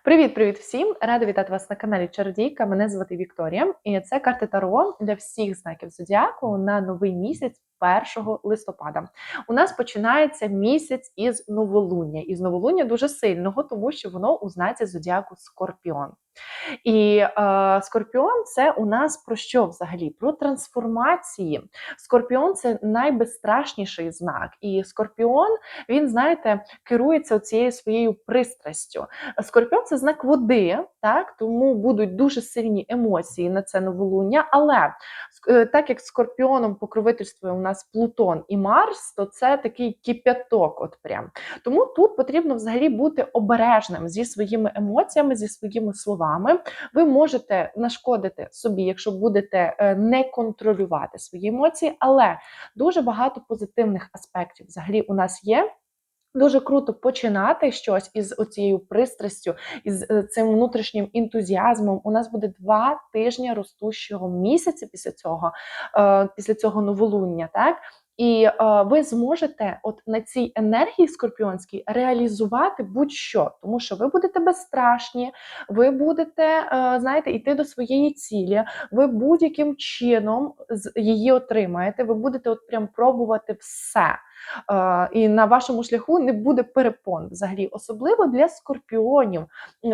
Привіт-привіт всім! Рада вітати вас на каналі Чародійка. Мене звати Вікторія, і це карти Таро для всіх знаків зодіаку на новий місяць 1 листопада. У нас починається місяць із новолуння. Із новолуння дуже сильного, тому що воно у знаці зодіаку Скорпіон. І е, Скорпіон це у нас про що взагалі? Про трансформації. Скорпіон це найбезстрашніший знак. І Скорпіон, він, знаєте, керується цією своєю пристрастю. Скорпіон це знак води, так тому будуть дуже сильні емоції на це новолуння. Але е, так як скорпіоном покровительствує у нас Плутон і Марс, то це такий кип'яток. От прям тому тут потрібно взагалі бути обережним зі своїми емоціями, зі своїми словами. Ви можете нашкодити собі, якщо будете е, не контролювати свої емоції, але дуже багато позитивних аспектів взагалі у нас є. Дуже круто починати щось із оцією пристрастю, із е, цим внутрішнім ентузіазмом. У нас буде два тижні ростущого місяця після цього, е, після цього новолуння. Так і е, ви зможете, от на цій енергії скорпіонській, реалізувати будь-що, тому що ви будете безстрашні, ви будете, е, знаєте, йти до своєї цілі, ви будь-яким чином її отримаєте. Ви будете от прям пробувати все. Е, і на вашому шляху не буде перепон взагалі, особливо для скорпіонів.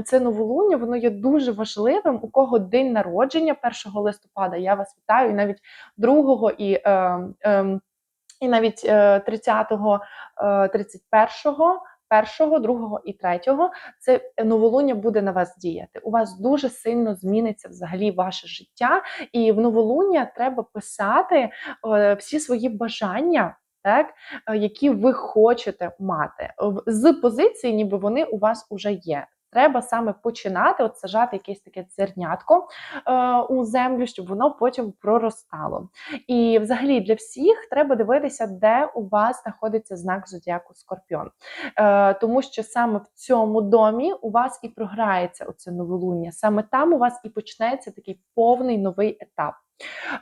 Це новолуння, воно є дуже важливим. У кого день народження 1 листопада. Я вас вітаю, і навіть 2 і. Е, е, і навіть 30-го, е, 31-го, е, першого, другого і третього це новолуння буде на вас діяти. У вас дуже сильно зміниться взагалі ваше життя, і в новолуння треба писати всі свої бажання. Так, які ви хочете мати з позиції, ніби вони у вас уже є. Треба саме починати от сажати якесь таке зернятко е, у землю, щоб воно потім проростало. І взагалі для всіх треба дивитися, де у вас знаходиться знак зодіаку Скорпіон. Е, Тому що саме в цьому домі у вас і програється оце новолуння. Саме там у вас і почнеться такий повний новий етап.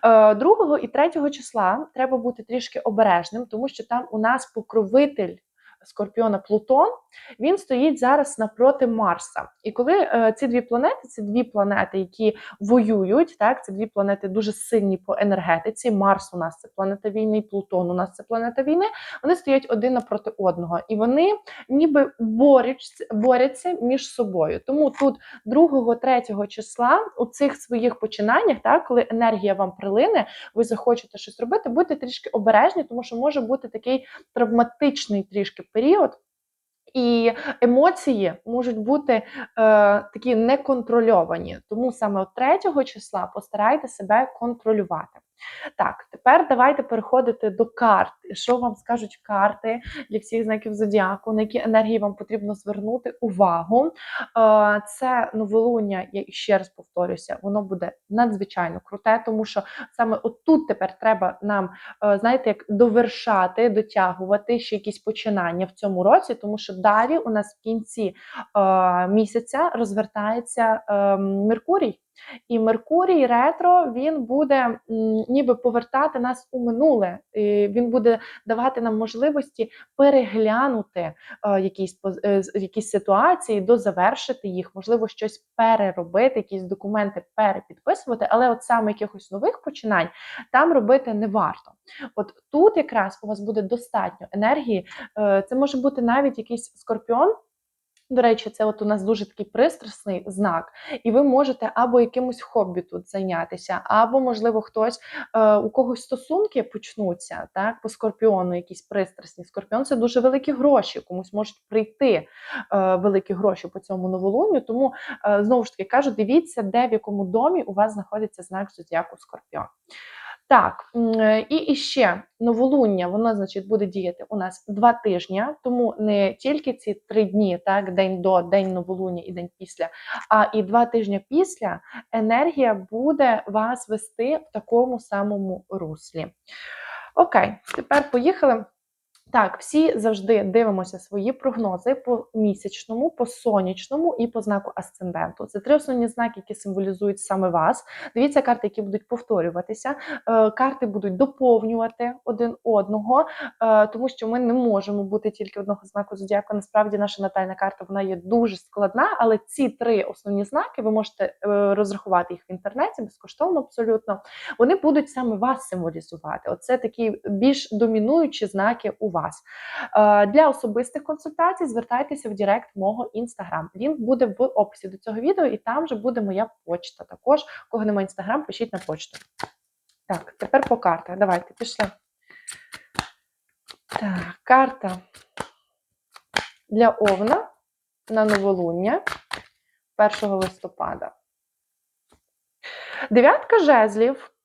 2 е, і третього числа треба бути трішки обережним, тому що там у нас покровитель Скорпіона Плутон, він стоїть зараз напроти Марса. І коли е, ці дві планети, це дві планети, які воюють, так, це дві планети дуже сильні по енергетиці. Марс у нас це планета війни, Плутон у нас це планета війни. Вони стоять один напроти одного. І вони ніби борються, борються між собою. Тому тут 2-3 числа у цих своїх починаннях, так, коли енергія вам прилине, ви захочете щось робити, будьте трішки обережні, тому що може бути такий травматичний трішки період. І емоції можуть бути е, такі неконтрольовані. Тому саме от 3 числа постарайте себе контролювати. Так, тепер давайте переходити до карт. Що вам скажуть карти для всіх знаків зодіаку, на які енергії вам потрібно звернути увагу. Е, це новолуння, я ще раз повторюся, воно буде надзвичайно круте, тому що саме отут тепер треба нам, е, знаєте, як довершати, дотягувати ще якісь починання в цьому році, тому що далі у нас в кінці е, місяця розвертається ем, Меркурій. І Меркурій ретро він буде ніби повертати нас у минуле. Він буде давати нам можливості переглянути е, якісь е, якісь ситуації, дозавершити їх, можливо, щось переробити, якісь документи перепідписувати, але от саме якихось нових починань там робити не варто. От тут якраз у вас буде достатньо енергії. Е, це може бути навіть якийсь скорпіон. До речі, це от у нас дуже такий пристрасний знак, і ви можете або якимось хобі тут зайнятися, або, можливо, хтось е, у когось стосунки почнуться так, по скорпіону, якісь пристрасні. Скорпіон це дуже великі гроші, комусь можуть прийти е, великі гроші по цьому новолунню. Тому е, знову ж таки кажу: дивіться, де в якому домі у вас знаходиться знак зодіаку Скорпіон. Так, е, і ще новолуння, воно, значить, буде діяти у нас два тижні, тому не тільки ці три дні, так, день до, день новолуння і день після, а і два тижні після енергія буде вас вести в такому самому руслі. Окей, тепер поїхали. Так, всі завжди дивимося свої прогнози по місячному, по сонячному і по знаку асценденту. Це три основні знаки, які символізують саме вас. Дивіться карти, які будуть повторюватися. Е, Карти будуть доповнювати один одного, е, тому що ми не можемо бути тільки одного знаку зодіаку. Насправді, наша натальна карта вона є дуже складна, але ці три основні знаки ви можете е, розрахувати їх в інтернеті безкоштовно, абсолютно. Вони будуть саме вас символізувати. Оце такі більш домінуючі знаки у вас. Е, Для особистих консультацій звертайтеся в Директ мого інстаграм. Лінк буде в описі до цього відео, і там же буде моя почта. Також, кого немає інстаграм, пишіть на почту. Так, тепер по картах. Давайте пішли. Так, карта для Овна на новолуння 1 листопада. Дев'ятка жезлів.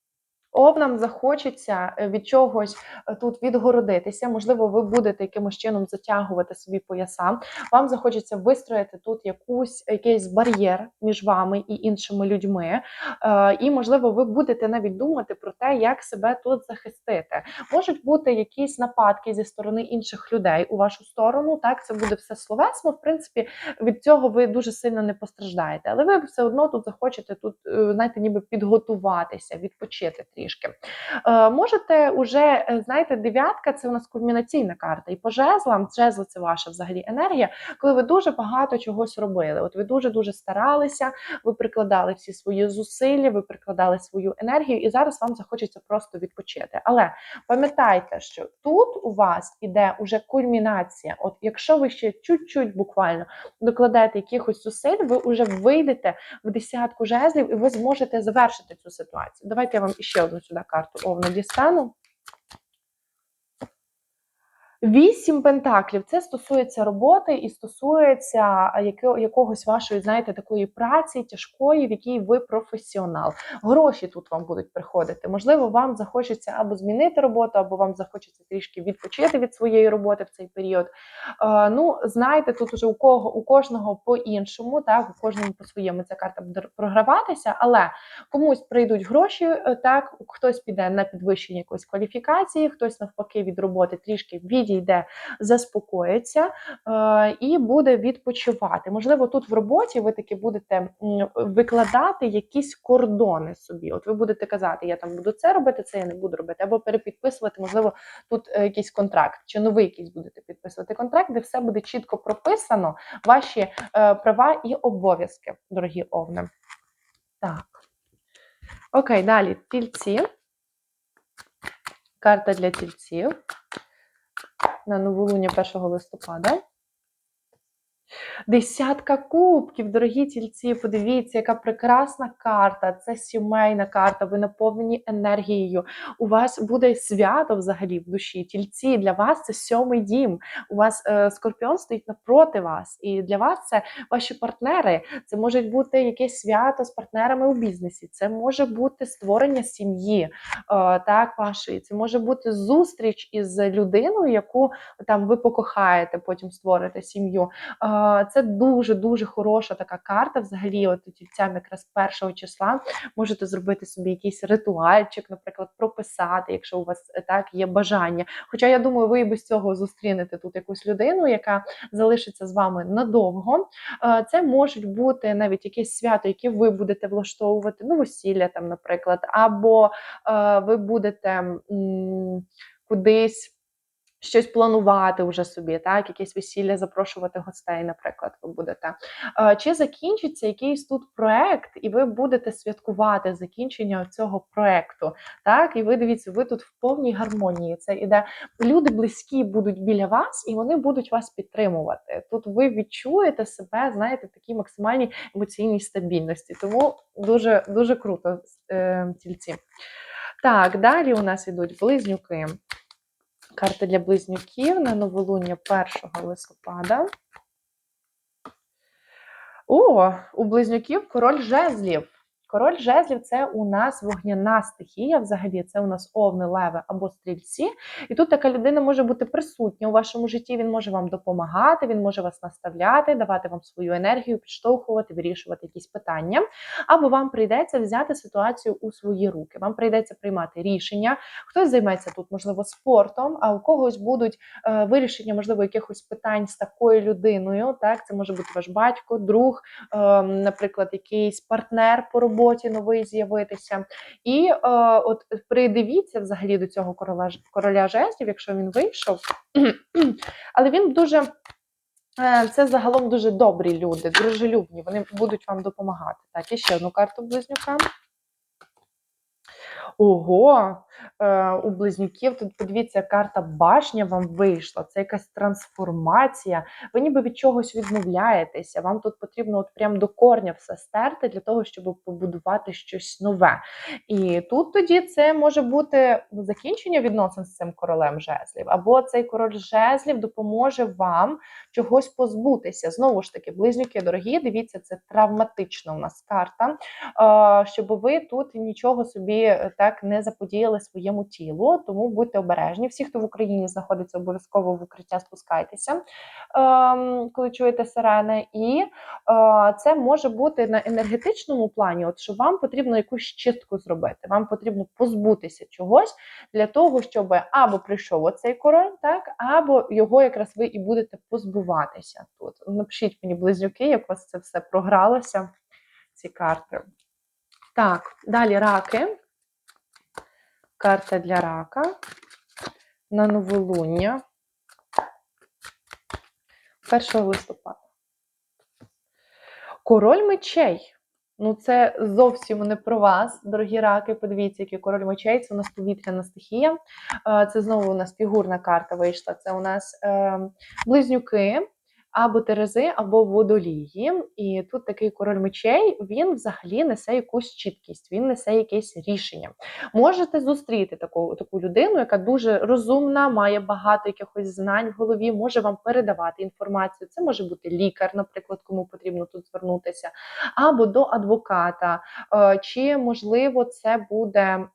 Овнам захочеться е, від чогось е, тут відгородитися. Можливо, ви будете якимось чином затягувати собі пояса. Вам захочеться вистроїти тут якусь якийсь бар'єр між вами і іншими людьми. Е, І, можливо, ви будете навіть думати про те, як себе тут захистити. Можуть бути якісь нападки зі сторони інших людей у вашу сторону. Так, це буде все словесно. В принципі, від цього ви дуже сильно не постраждаєте, але ви все одно тут захочете тут, знаєте, ніби підготуватися, відпочити трішки. Е, Можете уже, е, знаєте, дев'ятка це у нас кульмінаційна карта. І по жезлам, жезли це ваша взагалі енергія, коли ви дуже багато чогось робили. От ви дуже-дуже старалися, ви прикладали всі свої зусилля, ви прикладали свою енергію, і зараз вам захочеться просто відпочити. Але пам'ятайте, що тут у вас іде уже кульмінація. От якщо ви ще чуть-чуть буквально докладаєте якихось зусиль, ви вже вийдете в десятку жезлів і ви зможете завершити цю ситуацію. Давайте я вам іще сюди карту овна дістану. Вісім пентаклів це стосується роботи і стосується яко- якогось вашої, знаєте, такої праці тяжкої, в якій ви професіонал. Гроші тут вам будуть приходити. Можливо, вам захочеться або змінити роботу, або вам захочеться трішки відпочити від своєї роботи в цей період. Е, ну, знаєте, тут уже у кого у кожного по-іншому, так у кожному по-своєму ця карта буде програватися, але комусь прийдуть гроші, е, так хтось піде на підвищення якоїсь кваліфікації, хтось навпаки від роботи трішки відійде, заспокоїться е, і буде відпочивати. Можливо, тут в роботі ви таки будете викладати якісь кордони собі. От ви будете казати, я там буду це робити, це я не буду робити, або перепідписувати, можливо, тут е, якийсь контракт, чи новий якийсь будете підписувати контракт, де все буде чітко прописано, ваші е, права і обов'язки, дорогі овни. Так. Окей, далі тільці. Карта для тільців на новолуння 1 листопада. Десятка кубків, дорогі тільці, подивіться, яка прекрасна карта. Це сімейна карта, ви наповнені енергією. У вас буде свято взагалі в душі. Тільці для вас це сьомий дім. У вас е, скорпіон стоїть напроти вас, і для вас це ваші партнери. Це може бути якесь свято з партнерами у бізнесі. Це може бути створення сім'ї, е, так вашої. Це може бути зустріч із людиною, яку там ви покохаєте, потім створите сім'ю. Е, Це дуже-дуже хороша така карта. Взагалі, от тільцям якраз першого числа можете зробити собі якийсь ритуальчик, наприклад, прописати, якщо у вас е, так є бажання. Хоча я думаю, ви і без цього зустрінете тут якусь людину, яка залишиться з вами надовго. Це можуть бути навіть якесь свято, яке ви будете влаштовувати, ну, весілля там, наприклад, або е, ви будете кудись щось планувати вже собі, так, якесь весілля, запрошувати гостей, наприклад, ви будете. Е, Чи закінчиться якийсь тут проект, і ви будете святкувати закінчення цього проекту, так, і ви дивіться, ви тут в повній гармонії. Це іде люди близькі будуть біля вас, і вони будуть вас підтримувати. Тут ви відчуєте себе, знаєте, в такій максимальній емоційній стабільності. Тому дуже дуже круто е, тільці. Так, далі у нас ідуть близнюки. Карта для близнюків на новолуння 1 листопада. О, у близнюків король жезлів. Король жезлів це у нас вогняна стихія. Взагалі, це у нас овни, леви або стрільці. І тут така людина може бути присутня у вашому житті. Він може вам допомагати, він може вас наставляти, давати вам свою енергію, підштовхувати, вирішувати якісь питання. Або вам прийдеться взяти ситуацію у свої руки. Вам прийдеться приймати рішення. Хтось займеться тут, можливо, спортом, а у когось будуть е, вирішення, можливо, якихось питань з такою людиною. Так, це може бути ваш батько, друг, е, наприклад, якийсь партнер по роботі новий з'явитися. І е, от придивіться взагалі до цього короля, короля жестів, якщо він вийшов. Але він дуже. е, Це загалом дуже добрі люди, дружелюбні. Вони будуть вам допомагати. Так, і ще одну карту близнюка. Ого, е, у близнюків тут подивіться, карта башня вам вийшла. Це якась трансформація. Ви ніби від чогось відмовляєтеся. Вам тут потрібно от прям до корня все стерти для того, щоб побудувати щось нове. І тут тоді це може бути закінчення відносин з цим королем жезлів, або цей король жезлів допоможе вам чогось позбутися. Знову ж таки, близнюки дорогі, дивіться, це травматична у нас карта, е, щоб ви тут нічого собі е, так не заподіяли своєму тілу. Тому будьте обережні. Всі, хто в Україні знаходиться, обов'язково в укриття спускайтеся, ем, коли чуєте сирени. І е, це може бути на енергетичному плані, от що вам потрібно якусь чистку зробити. Вам потрібно позбутися чогось для того, щоб або прийшов оцей король, так, або його якраз ви і будете позбуватися тут. Напишіть мені, близнюки, як у вас це все програлося, ці карти. Так, далі раки. Карта для рака на новолуння 1 листопада. Король мечей. Ну, це зовсім не про вас, дорогі раки. Подивіться, який король мечей. Це у нас повітряна стихія. Е, Це знову у нас фігурна карта вийшла. Це у нас е, близнюки. Або Терези, або водолії. І тут такий король мечей, він взагалі несе якусь чіткість, він несе якесь рішення. Можете зустріти таку таку людину, яка дуже розумна, має багато якихось знань в голові, може вам передавати інформацію. Це може бути лікар, наприклад, кому потрібно тут звернутися, або до адвоката, е, чи можливо це буде.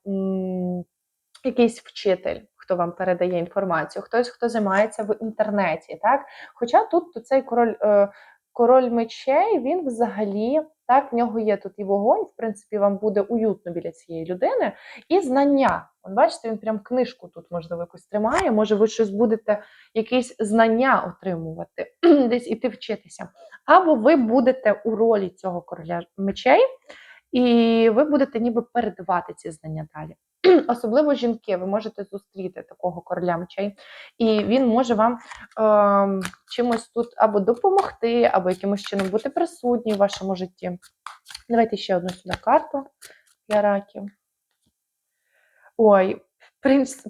Якийсь вчитель, хто вам передає інформацію, хтось, хто займається в інтернеті, так? Хоча тут цей король, е, король мечей, він взагалі, так, в нього є тут і вогонь, в принципі, вам буде уютно біля цієї людини, і знання. От бачите, він прям книжку тут, можливо, якусь тримає, може, ви щось будете, якісь знання отримувати, десь іти вчитися. Або ви будете у ролі цього короля мечей, і ви будете ніби передавати ці знання далі. Особливо жінки, ви можете зустріти такого короля мечей, і він може вам е, чимось тут або допомогти, або якимось чином бути присутній в вашому житті. Давайте ще одну сюди карту для раків. Ой,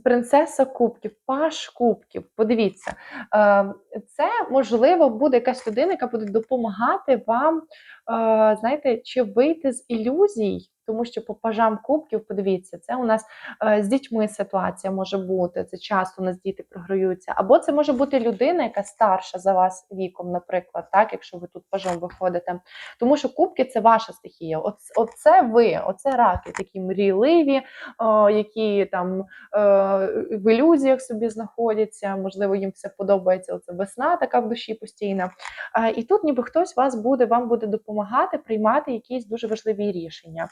принцеса кубків, паш кубків. Подивіться, е, це можливо буде якась людина, яка буде допомагати вам, е, знаєте, чи вийти з ілюзій. Тому що по пажам кубків, подивіться, це у нас е, з дітьми ситуація може бути. Це часто у нас діти програються. Або це може бути людина, яка старша за вас віком, наприклад, так, якщо ви тут пажом виходите. Тому що кубки це ваша стихія. Оце, ви, оце раки, такі мрійливі, о, які там е, в ілюзіях собі знаходяться. Можливо, їм все подобається. Оце весна така в душі постійна. Е, і тут, ніби хтось вас буде, вам буде допомагати приймати якісь дуже важливі рішення.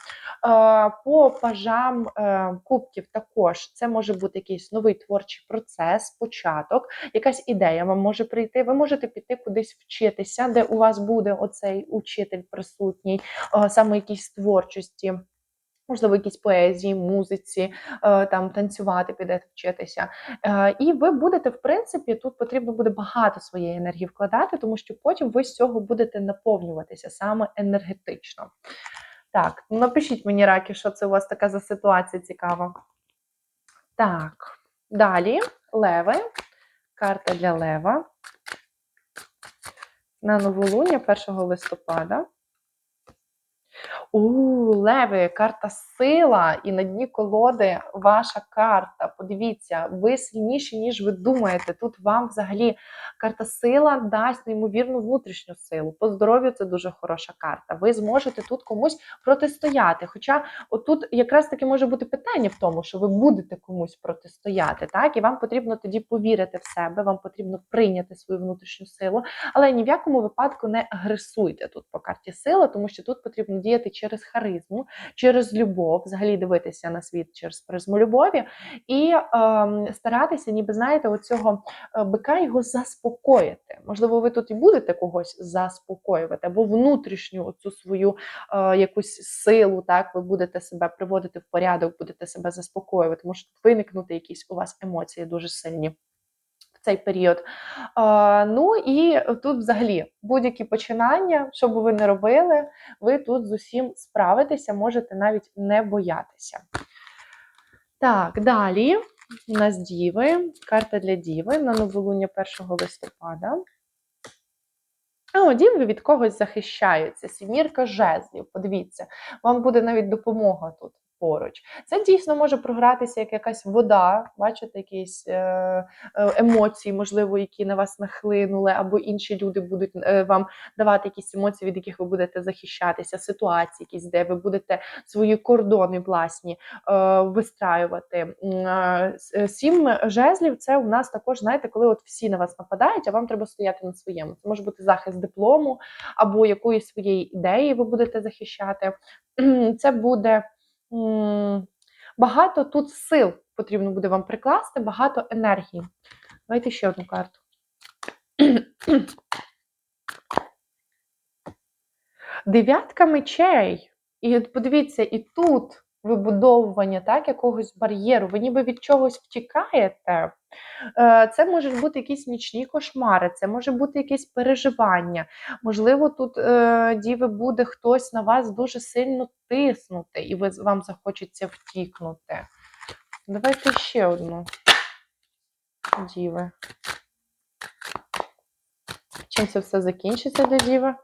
Е, По пажам е, кубків також це може бути якийсь новий творчий процес, початок, якась ідея вам може прийти. Ви можете піти кудись вчитися, де у вас буде оцей учитель присутній, е, саме якісь творчості. Можливо, якісь поезії, музиці, там танцювати підете вчитися. І ви будете, в принципі, тут потрібно буде багато своєї енергії вкладати, тому що потім ви з цього будете наповнюватися саме енергетично. Так, напишіть мені, раки, що це у вас така за ситуація цікава. Так, далі леви. Карта для лева. На новолуння 1 листопада. У, леви, карта сила, і на дні колоди ваша карта. Подивіться, ви сильніші, ніж ви думаєте. Тут вам взагалі карта сила дасть неймовірну внутрішню силу. По здоров'ю це дуже хороша карта. Ви зможете тут комусь протистояти. Хоча отут якраз таки може бути питання в тому, що ви будете комусь протистояти, так? І вам потрібно тоді повірити в себе, вам потрібно прийняти свою внутрішню силу, але ні в якому випадку не агресуйте тут по карті сила, тому що тут потрібно діяти через харизму, через любов, взагалі дивитися на світ через призму любові, і ем, старатися, ніби знаєте, оцього е, бика його заспокоїти. Можливо, ви тут і будете когось заспокоювати, або внутрішню оцю свою е, якусь силу, так ви будете себе приводити в порядок, будете себе заспокоювати, можуть виникнути якісь у вас емоції дуже сильні. Цей період. Ну і тут взагалі будь-які починання, що би ви не робили, ви тут з усім справитеся, можете навіть не боятися. Так, далі у нас діви, карта для діви на новолуння 1 листопада. О, діви від когось захищаються. Сімірка жезлів. Подивіться, вам буде навіть допомога тут поруч. Це дійсно може програтися як якась вода, бачите, якісь е, е, емоції, можливо, які на вас нахлинули, або інші люди будуть е, вам давати якісь емоції, від яких ви будете захищатися, ситуації, якісь, де ви будете свої кордони власні вистраювати. Сім жезлів це у нас також, знаєте, коли от всі на вас нападають, а вам треба стояти на своєму. Це може бути захист диплому або якоїсь своєї ідеї ви будете захищати. Це буде багато тут сил потрібно буде вам прикласти, багато енергії. Давайте ще одну карту. Дев'ятка мечей. І от подивіться, і тут вибудовування так, якогось бар'єру. Ви ніби від чогось втікаєте. Е, Це можуть бути якісь нічні кошмари, це може бути якесь переживання. Можливо, тут е, діви буде хтось на вас дуже сильно тиснути, і ви, вам захочеться втікнути. Давайте ще одну. Діви. Чим це все закінчиться для діви?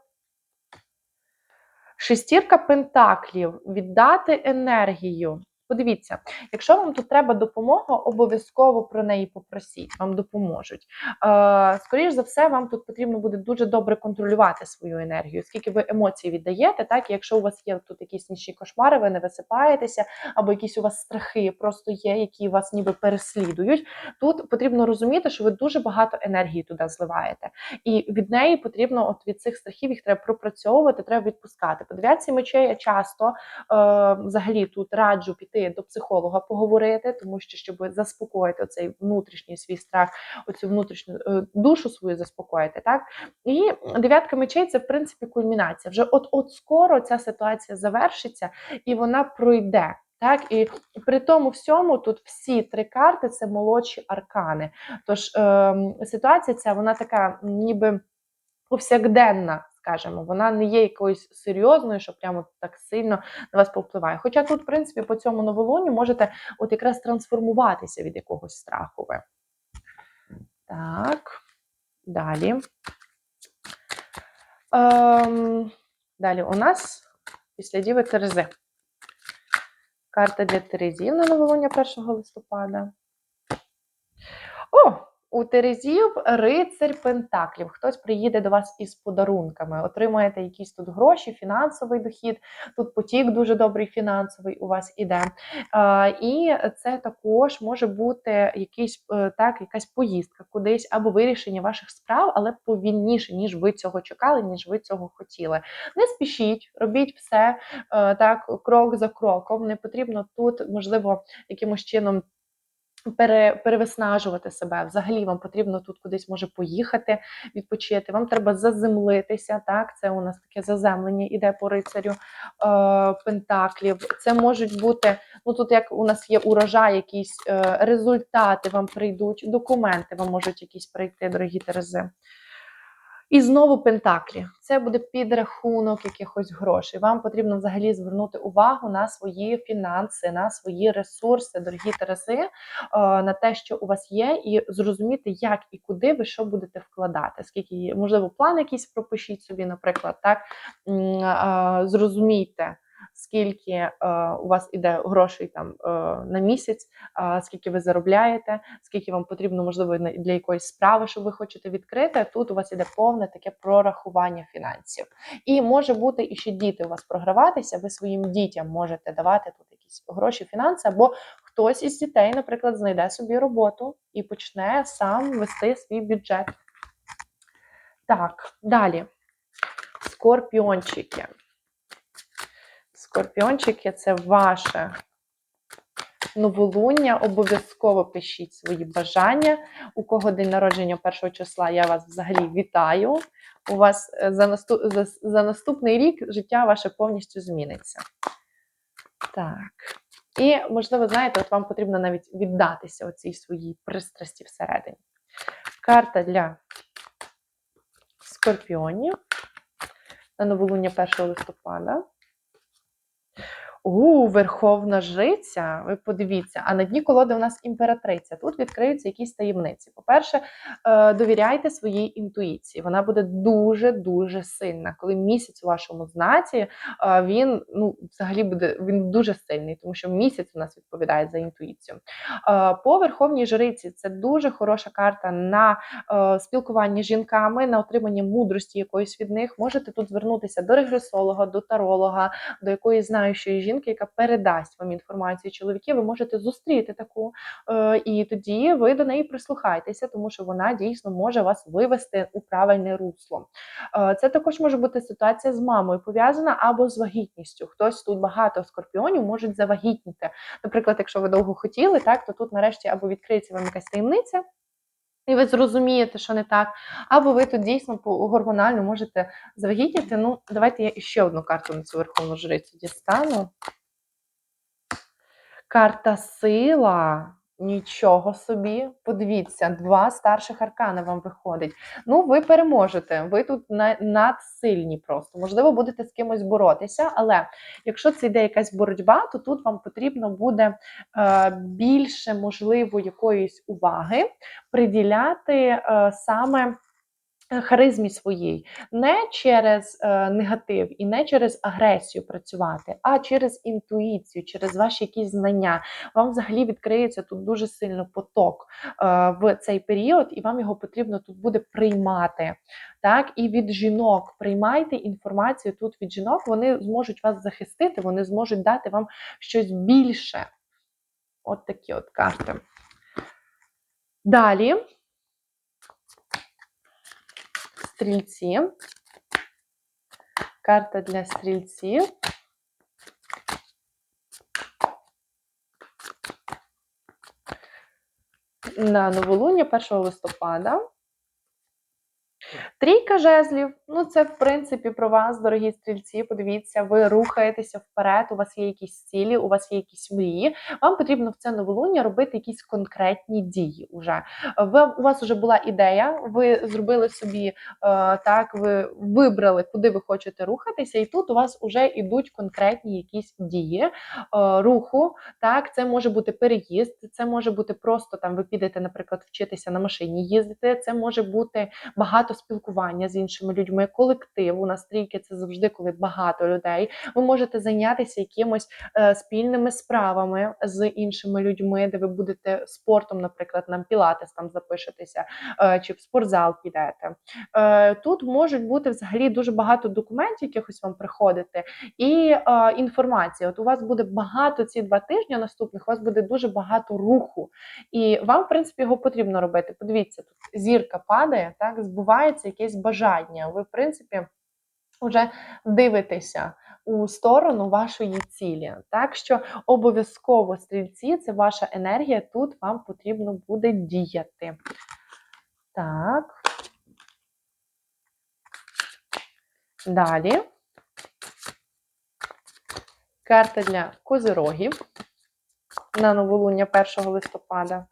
Шестірка пентаклів віддати енергію. Подивіться, якщо вам тут треба допомога, обов'язково про неї попросіть, вам допоможуть. Е, скоріш за все, вам тут потрібно буде дуже добре контролювати свою енергію, скільки ви емоцій віддаєте, так і якщо у вас є тут якісь нічні кошмари, ви не висипаєтеся, або якісь у вас страхи просто є, які вас ніби переслідують. Тут потрібно розуміти, що ви дуже багато енергії туди зливаєте, і від неї потрібно, от від цих страхів їх треба пропрацьовувати, треба відпускати. По мечей я часто е, взагалі тут раджу піти до психолога поговорити, тому що щоб заспокоїти цей внутрішній свій страх, оцю внутрішню е, душу свою заспокоїти. Так і дев'ятка мечей це в принципі кульмінація. Вже от от скоро ця ситуація завершиться і вона пройде. Так, і при тому всьому тут всі три карти це молодші аркани. Тож е, ситуація ця вона така, ніби повсякденна, скажімо, вона не є якоюсь серйозною, що прямо так сильно на вас повпливає. Хоча тут, в принципі, по цьому новолунню можете от якраз трансформуватися від якогось страху. ви. Так, далі. Ем, далі у нас після Діви Терези. Карта для Терезів на новолуння 1 листопада. О! У Терезів рицарь Пентаклів. Хтось приїде до вас із подарунками, отримуєте якісь тут гроші, фінансовий дохід. Тут потік дуже добрий фінансовий у вас іде. І це також може бути якийсь е, так, якась поїздка кудись або вирішення ваших справ, але повільніше, ніж ви цього чекали, ніж ви цього хотіли. Не спішіть, робіть все е, так, крок за кроком. Не потрібно тут, можливо, якимось чином пере, перевиснажувати себе. Взагалі вам потрібно тут кудись може поїхати, відпочити. Вам треба заземлитися. Так, це у нас таке заземлення іде по рицарю е, пентаклів. Це можуть бути, ну тут як у нас є урожай, якісь е, результати вам прийдуть, документи вам можуть якісь прийти, дорогі Терези. І знову пентаклі. Це буде підрахунок якихось грошей. Вам потрібно взагалі звернути увагу на свої фінанси, на свої ресурси, дорогі Терези, е, на те, що у вас є, і зрозуміти, як і куди ви що будете вкладати. Скільки можливо, план якийсь пропишіть собі, наприклад, так е, зрозумійте. Скільки е, у вас іде грошей там е, на місяць, е, скільки ви заробляєте, скільки вам потрібно, можливо, для якоїсь справи, що ви хочете відкрити. Тут у вас іде повне таке прорахування фінансів. І може бути і ще діти у вас програватися. Ви своїм дітям можете давати тут якісь гроші, фінанси, або хтось із дітей, наприклад, знайде собі роботу і почне сам вести свій бюджет. Так, далі. Скорпіончики. Скорпіончики це ваше новолуння. Обов'язково пишіть свої бажання. У кого день народження 1 числа, я вас взагалі вітаю. У вас е, за, наступ, за, за наступний рік життя ваше повністю зміниться. Так. І, можливо, знаєте, от вам потрібно навіть віддатися оцій своїй пристрасті всередині. Карта для скорпіонів на новолуння 1 листопада. У, Верховна Жриця, ви подивіться, а на дні колоди у нас імператриця. Тут відкриються якісь таємниці. По-перше, е, довіряйте своїй інтуїції. Вона буде дуже-дуже сильна. Коли місяць у вашому знаці, е, він ну, взагалі буде він дуже сильний, тому що місяць у нас відповідає за інтуїцію. Е, По Верховній Жриці це дуже хороша карта на спілкування з жінками, на отримання мудрості якоїсь від них. Можете тут звернутися до регресолога, до таролога, до якоїсь знаючої жінки, яка передасть вам інформацію чоловіків. Ви можете зустріти таку, е, і тоді ви до неї прислухайтеся, тому що вона дійсно може вас вивести у правильне русло. Е, Це також може бути ситуація з мамою пов'язана або з вагітністю. Хтось тут багато скорпіонів можуть завагітніти. Наприклад, якщо ви довго хотіли, так то тут нарешті або відкриється вам якась таємниця. І ви зрозумієте, що не так, або ви тут дійсно гормонально можете завагітніти. Ну, давайте я ще одну карту на цю верховну жрицю дістану. Карта сила. Нічого собі, подивіться, два старших аркани вам виходить. Ну, ви переможете, ви тут на- надсильні просто. Можливо, будете з кимось боротися, але якщо це йде якась боротьба, то тут вам потрібно буде е, більше, можливо, якоїсь уваги приділяти е, саме харизмі своїй, не через е, негатив і не через агресію працювати, а через інтуїцію, через ваші якісь знання. Вам взагалі відкриється тут дуже сильно поток е, в цей період, і вам його потрібно тут буде приймати. Так, і від жінок приймайте інформацію тут від жінок, вони зможуть вас захистити, вони зможуть дати вам щось більше. От такі от карти. Далі. Стрільці. Карта для стрільців. На новолуння 1 листопада. Трійка жезлів. Ну, це, в принципі, про вас, дорогі стрільці. Подивіться, ви рухаєтеся вперед, у вас є якісь цілі, у вас є якісь мрії. Вам потрібно в це новолуння робити якісь конкретні дії. Уже. Ви, у вас вже була ідея, ви зробили собі е, так, ви вибрали, куди ви хочете рухатися, і тут у вас вже йдуть конкретні якісь дії е, руху. Так, це може бути переїзд, це може бути просто там. Ви підете, наприклад, вчитися на машині їздити. Це може бути багато спілкування з іншими людьми, колектив. У нас трійки це завжди коли багато людей. Ви можете зайнятися якимось е, спільними справами з іншими людьми, де ви будете спортом, наприклад, на пілатес там запишетеся, е, чи в спортзал підете. Е, тут можуть бути взагалі дуже багато документів, якихось вам приходити, і е, інформація. От у вас буде багато ці два тижні наступних, у вас буде дуже багато руху, і вам, в принципі, його потрібно робити. Подивіться, тут зірка падає, так збувається якесь бажання. Ви, в принципі, вже дивитеся у сторону вашої цілі. Так що обов'язково стрільці, це ваша енергія, тут вам потрібно буде діяти. Так. Далі. Карта для козирогів на новолуння 1 листопада.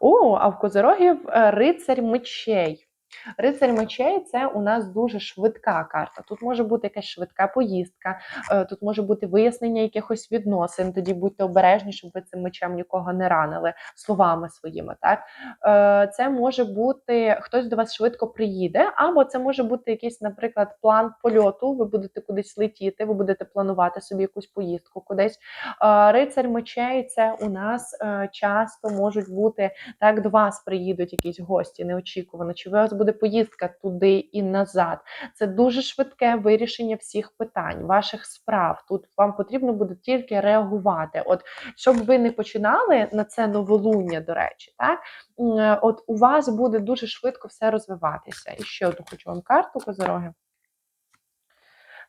О, а в козирогів е, рицарь мечей. Рицарь мечей це у нас дуже швидка карта. Тут може бути якась швидка поїздка, е, тут може бути вияснення якихось відносин. Тоді будьте обережні, щоб ви цим мечем нікого не ранили словами своїми. Так е, це може бути хтось до вас швидко приїде, або це може бути якийсь, наприклад, план польоту. Ви будете кудись летіти, ви будете планувати собі якусь поїздку кудись. Е, Рицарь мечей це у нас часто можуть бути так, до вас приїдуть якісь гості неочікувано, чи у вас буде поїздка туди і назад. Це дуже швидке вирішення всіх питань, ваших справ. Тут вам потрібно буде тільки реагувати. От щоб ви не починали на це новолуння, до речі, так е, от у вас буде дуже швидко все розвиватися. І ще одну хочу вам карту козороги.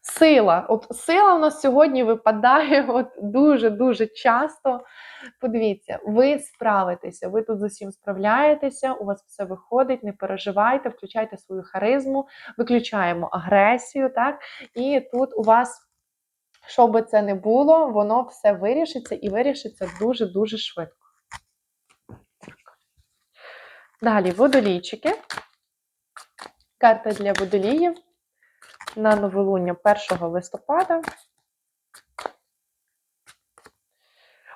Сила. От сила у нас сьогодні випадає от дуже-дуже часто. Подивіться, ви справитеся, ви тут з усім справляєтеся, у вас все виходить, не переживайте, включайте свою харизму, виключаємо агресію, так? І тут у вас, що би це не було, воно все вирішиться і вирішиться дуже-дуже швидко. Далі водолійчики. Карта для водоліїв на новолуння 1 листопада.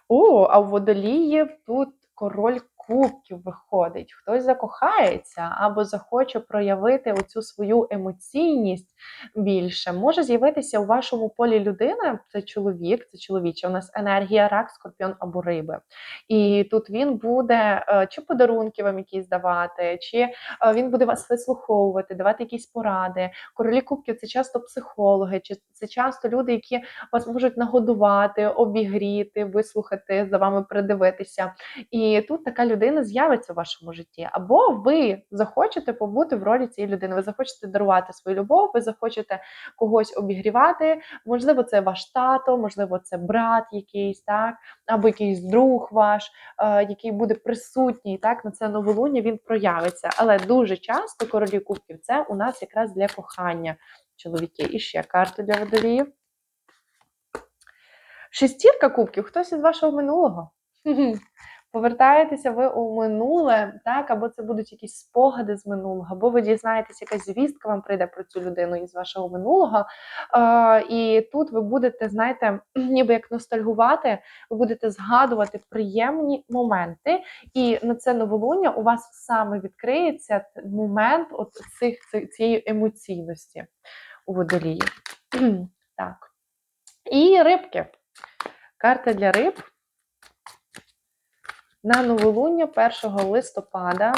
О, а у водоліїв тут король кубків виходить. Хтось закохається або захоче проявити оцю свою емоційність більше. Може з'явитися у вашому полі людина, це чоловік, це чоловіча. У нас енергія рак, скорпіон або риби. І тут він буде е, чи подарунки вам якісь давати, чи е, він буде вас вислуховувати, давати якісь поради. Королі кубків це часто психологи, чи це часто люди, які вас можуть нагодувати, обігріти, вислухати, за вами придивитися. І тут така людина з'явиться в вашому житті. Або ви захочете побути в ролі цієї людини, ви захочете дарувати свою любов, ви захочете когось обігрівати. Можливо, це ваш тато, можливо, це брат якийсь, так, або якийсь друг ваш, е, який буде присутній так, на це новолуння, він проявиться. Але дуже часто королі кубків це у нас якраз для кохання чоловіки. І ще карту для водоліїв. Шестірка кубків, хтось із вашого минулого. Повертаєтеся ви у минуле, так, або це будуть якісь спогади з минулого, або ви дізнаєтесь, якась звістка вам прийде про цю людину із вашого минулого. І тут ви будете, знаєте, ніби як ностальгувати, ви будете згадувати приємні моменти, і на це новолуння у вас саме відкриється момент от цих, цієї емоційності у водолії. Так. І рибки. Карта для риб на новолуння 1 листопада.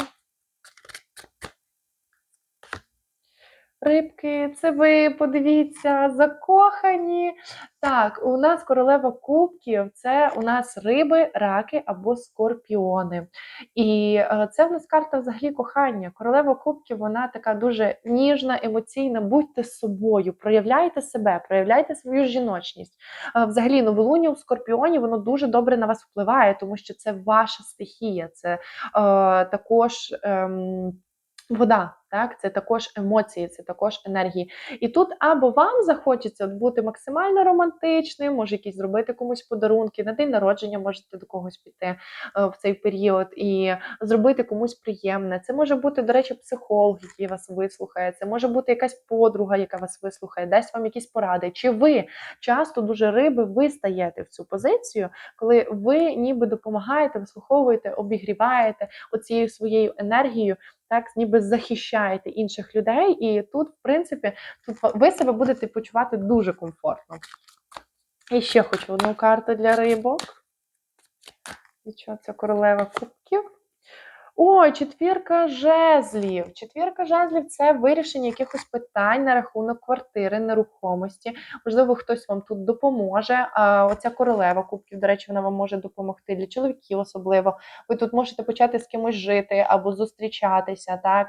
Рибки, це ви подивіться, закохані. Так, у нас королева кубків це у нас риби, раки або скорпіони. І е, це в нас карта взагалі кохання. Королева кубків, вона така дуже ніжна, емоційна. Будьте собою, проявляйте себе, проявляйте свою жіночність. Е, взагалі, новолуння у скорпіоні воно дуже добре на вас впливає, тому що це ваша стихія, це е, також. Е, Вода, так, це також емоції, це також енергії. І тут або вам захочеться бути максимально романтичним, може якісь зробити комусь подарунки, на день народження можете до когось піти е, в цей період і зробити комусь приємне. Це може бути, до речі, психолог, який вас вислухає, це може бути якась подруга, яка вас вислухає, дасть вам якісь поради. Чи ви часто дуже риби ви стаєте в цю позицію, коли ви ніби допомагаєте, вислуховуєте, обігріваєте оцією своєю енергією так ніби захищаєте інших людей, і тут, в принципі, тут ви себе будете почувати дуже комфортно. І ще хочу одну карту для рибок. І що це королева кубків? Ой, четвірка жезлів. Четвірка жезлів це вирішення якихось питань на рахунок квартири, нерухомості. Можливо, хтось вам тут допоможе. А Оця королева кубків, до речі, вона вам може допомогти для чоловіків, особливо. Ви тут можете почати з кимось жити або зустрічатися, так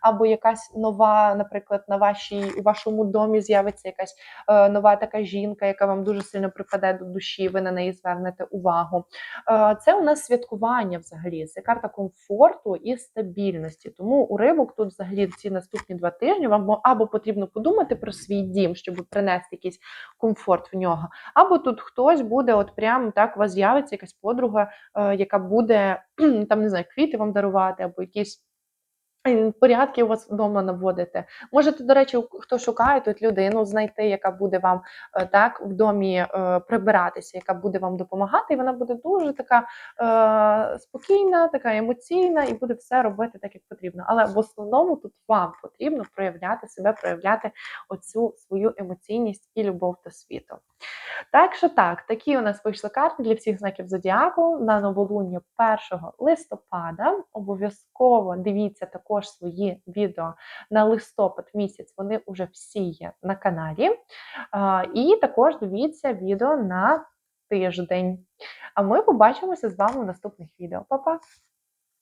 або якась нова, наприклад, на вашій у вашому домі з'явиться якась нова така жінка, яка вам дуже сильно припаде до душі. Ви на неї звернете увагу. Це у нас святкування взагалі. Це карта комфорту комфорту і стабільності. Тому у рибок тут взагалі ці наступні два тижні вам або потрібно подумати про свій дім, щоб принести якийсь комфорт в нього, або тут хтось буде, от прямо так у вас з'явиться якась подруга, е, яка буде там не знаю, квіти вам дарувати, або якісь. Порядки у вас вдома наводити. Можете, до речі, хто шукає тут людину, знайти, яка буде вам е, так в домі е, прибиратися, яка буде вам допомагати, і вона буде дуже така е, спокійна, така емоційна, і буде все робити так, як потрібно. Але в основному тут вам потрібно проявляти себе, проявляти оцю свою емоційність і любов до світу. Так що так, такі у нас вийшли карти для всіх знаків зодіаку на новолуння 1 листопада. Обов'язково дивіться також свої відео на листопад місяць. Вони вже всі є на каналі. І також дивіться відео на тиждень. А ми побачимося з вами в наступних відео. Па-па!